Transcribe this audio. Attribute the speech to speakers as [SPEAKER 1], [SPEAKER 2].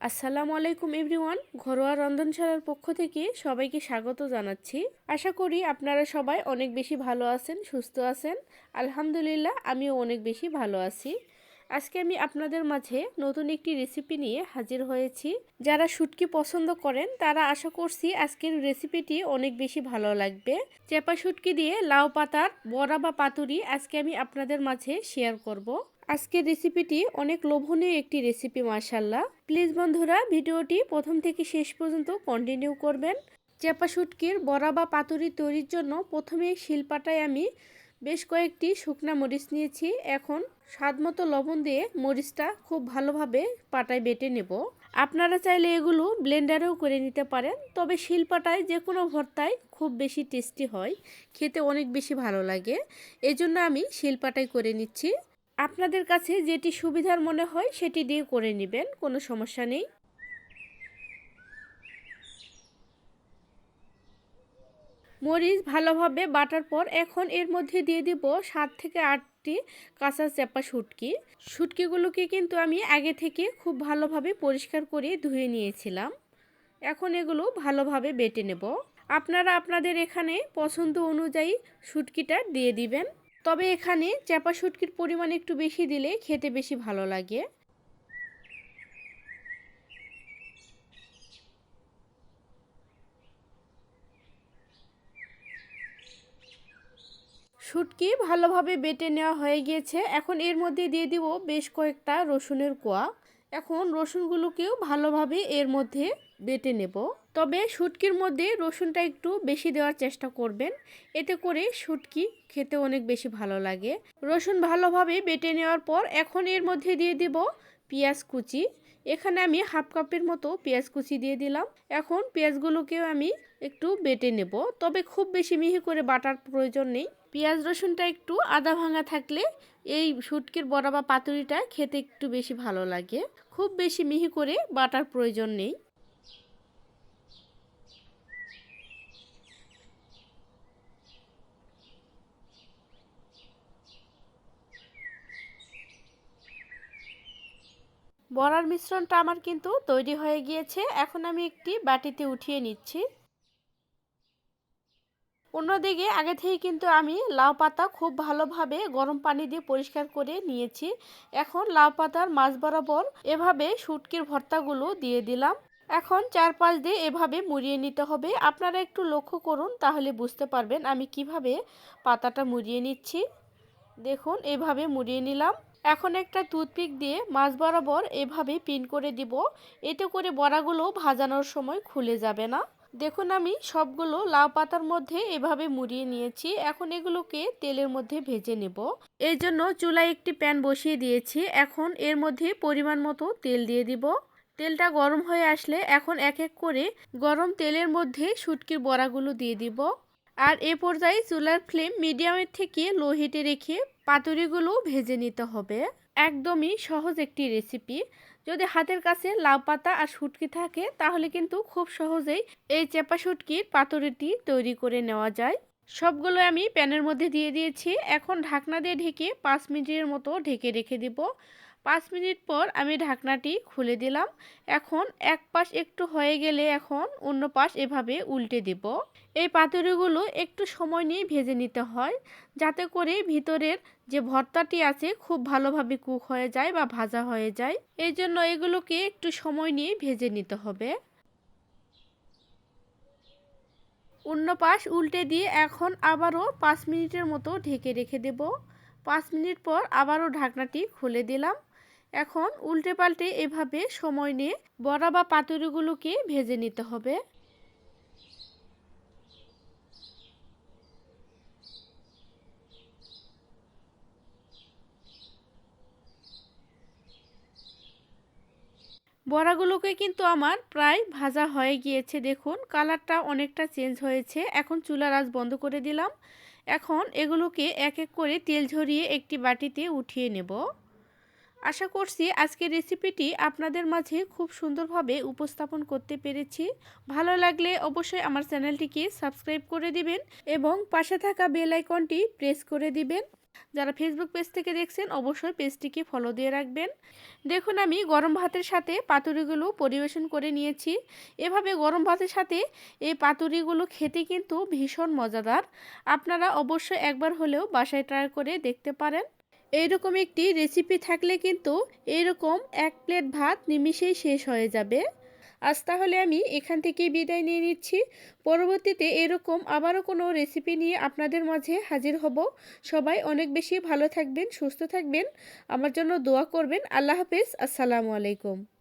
[SPEAKER 1] আসসালামু আলাইকুম এভরিওয়ান, ঘরোয়া রন্ধনশালার পক্ষ থেকে সবাইকে স্বাগত জানাচ্ছি। আশা করি আপনারা সবাই অনেক বেশি ভালো আছেন, সুস্থ আছেন। আলহামদুলিল্লাহ, আমিও অনেক বেশি ভালো আছি। আজকে আমি আপনাদের মাঝে নতুন একটি রেসিপি নিয়ে হাজির হয়েছি। যারা শুটকি পছন্দ করেন, তারা আশা করছি আজকের রেসিপিটি অনেক বেশি ভালো লাগবে। চেপা শুটকি দিয়ে লাউ পাতার বড়া বা পাতুরি আজকে আমি আপনাদের মাঝে শেয়ার করব। আজকের রেসিপিটি অনেক লোভনীয় একটি রেসিপি মাশাল্লাহ প্লিজ বন্ধুরা, ভিডিওটি প্রথম থেকে শেষ পর্যন্ত কন্টিনিউ করবেন। চেপা শুটকির বড়া বা পাতুরি তৈরির জন্য প্রথমে শিলপাটায় আমি বেশ কয়েকটি শুকনা মরিচ নিয়েছি। এখন স্বাদ মতো লবণ দিয়ে মরিচটা খুব ভালোভাবে পাটায় বেটে নেব। আপনারা চাইলে এগুলো ব্লেন্ডারেও করে নিতে পারেন, তবে শিলপাটায় যে কোনো ভর্তায় খুব বেশি টেস্টি হয়, খেতে অনেক বেশি ভালো লাগে। এজন্য আমি শিলপাটায় করে নিচ্ছি। আপনাদের কাছে যেটি সুবিধার মনে হয় সেটি দিয়ে করে নেবেন, কোনো সমস্যা নেই। মরিচ ভালোভাবে বাটার পর এখন এর মধ্যে দিয়ে দিব সাত থেকে আটটি কাঁচা চেপা শুটকি। শুটকিগুলোকে কিন্তু আমি আগে থেকে খুব ভালোভাবে পরিষ্কার করে ধুয়ে নিয়েছিলাম। এখন এগুলো ভালোভাবে বেটে নেব। আপনারা আপনাদের এখানে পছন্দ অনুযায়ী শুটকিটা দিয়ে দিবেন। তবে এখানে চ্যাপা শুটকির পরিমাণ একটু বেশি দিলে খেতে বেশি ভালো লাগে। শুটকি ভালোভাবে বেটে নেওয়া হয়ে গিয়েছে। এখন এর মধ্যে দিয়ে দিব বেশ কয়েকটা রসুনের কোয়া। এখন রসুনগুলোকেও ভালোভাবে এর মধ্যে বেটে নেব। তবে শুটকির মধ্যে রসুনটা একটু বেশি দেওয়ার চেষ্টা করবেন। এতে করে শুটকি খেতে অনেক বেশি ভালো লাগে। রসুন ভালোভাবে বেটে নেওয়ার পর এখন এর মধ্যে দিয়ে দেব পেঁয়াজ কুচি। এখানে আমি হাফ কাপের মতো পেঁয়াজ কুচি দিয়ে দিলাম। এখন পেঁয়াজগুলোকেও আমি একটু বেটে নেব। তবে খুব বেশি মিহি করে বাটার প্রয়োজন নেই। পেঁয়াজ রসুনটা একটু আদা ভাঙা থাকলে এই শুটকির বড়া বা পাতুরিটা খেতে একটু বেশি ভালো লাগে। খুব বেশি মিহি করে বাটার প্রয়োজন নেই। বড়ার মিশ্রণটা আমার কিন্তু তৈরি হয়ে গিয়েছে। এখন আমি একটি বাটিতে উঠিয়ে নিচ্ছি। অন্যদিকে আগে থেকে কিন্তু আমি লাউ পাতা খুব ভালোভাবে গরম পানি দিয়ে পরিষ্কার করে নিয়েছি। এখন লাউ পাতার মাছ বরাবর এভাবে শুটকির ভর্তাগুলো দিয়ে দিলাম। এখন চার পাঁচ দিয়ে এভাবে মুড়িয়ে নিতে হবে। আপনারা একটু লক্ষ্য করুন, তাহলে বুঝতে পারবেন আমি কীভাবে পাতাটা মুড়িয়ে নিচ্ছি। দেখুন, এভাবে মুড়িয়ে নিলাম। এখন একটা টুথপিক দিয়ে মাছ বরাবর এভাবে পিন করে দিব। এতে করে বড়াগুলো ভাজানোর সময় খুলে যাবে না। দেখুন আমি সবগুলো লাউ পাতার মধ্যে এভাবে মুড়িয়ে নিয়েছি। এখন এগুলোকে তেলের মধ্যে ভেজে নেব। এই জন্য চুলায় একটি প্যান বসিয়ে দিয়েছি। এখন এর মধ্যে পরিমাণ মতো তেল দিয়ে দিব। তেলটা গরম হয়ে আসলে এখন এক এক করে গরম তেলের মধ্যে শুটকির বড়াগুলো দিয়ে দিব। আর এ পর্যায়ে চুলার ফ্লেম মিডিয়ামের থেকে লো হিটে রেখে পাতুরিগুলো ভেজে নিতে হবে। একদমই সহজ একটি রেসিপি যদি হাতের কাছে লাউ পাতা আর শুটকি থাকে, তাহলে কিন্তু খুব সহজেই এই চেপা শুটকির পাতুরিটি তৈরি করে নেওয়া যায়। সবগুলো আমি প্যানের মধ্যে দিয়ে দিয়েছি। এখন ঢাকনা দিয়ে ঢেকে পাঁচ মিনিটের মতো ঢেকে রেখে দিব। পাঁচ মিনিট পর আমি ঢাকনাটি খুলে দিলাম। এখন এক পাশ একটু হয়ে গেলে এখন অন্য পাশ এভাবে উল্টে দেব। এই পাতুরিগুলো একটু সময় নিয়ে ভেজে নিতে হয়, যাতে করে ভিতরের যে ভর্তাটি আছে খুব ভালোভাবে কুক হয়ে যায় বা ভাজা হয়ে যায়। এই জন্য এগুলোকে একটু সময় নিয়ে ভেজে নিতে হবে। অন্য পাশ উল্টে দিয়ে এখন আবারও পাঁচ মিনিটের মতো ঢেকে রেখে দেব। পাঁচ মিনিট পর আবারও ঢাকনাটি খুলে দিলাম। এখন উল্টে পাল্টে এভাবে সময় নিয়ে বড়া বা পাতুরিগুলোকে ভেজে নিতে হবে। বড়াগুলোকে কিন্তু আমার প্রায় ভাজা হয়ে গিয়েছে। দেখুন, কালারটা অনেকটা চেঞ্জ হয়েছে। এখন চুলার আজ বন্ধ করে দিলাম। এখন এগুলোকে এক এক করে তেল ঝরিয়ে একটি বাটিতে উঠিয়ে নেব। আশা করছি আজকের রেসিপিটি আপনাদের মাঝে খুব সুন্দরভাবে উপস্থাপন করতে পেরেছি। ভালো লাগলে অবশ্যই আমার চ্যানেলটিকে সাবস্ক্রাইব করে দিবেন এবং পাশে থাকা বেল আইকনটি প্রেস করে দিবেন। যারা ফেসবুক পেজ থেকে দেখছেন, অবশ্যই পেজটিকে ফলো দিয়ে রাখবেন। দেখুন, আমি গরম ভাতের সাথে পাতুরিগুলো পরিবেশন করে নিয়েছি। এভাবে গরম ভাতের সাথে এই পাতুরিগুলো খেতে কিন্তু ভীষণ মজাদার। আপনারা অবশ্যই একবার হলেও বাসায় ট্রাই করে দেখতে পারেন। এইরকম একটি রেসিপি থাকলে কিন্তু এরকম এক প্লেট ভাত নিমিশেই শেষ হয়ে যাবে। আজ তাহলে আমি এখান থেকে বিদায় নিয়ে নিচ্ছি। পরবর্তীতে এরকম আবারও কোনো রেসিপি নিয়ে আপনাদের মাঝে হাজির হব। সবাই অনেক বেশি ভালো থাকবেন, সুস্থ থাকবেন। আমার জন্য দোয়া করবেন। আল্লাহ হাফেজ। আসসালামু আলাইকুম।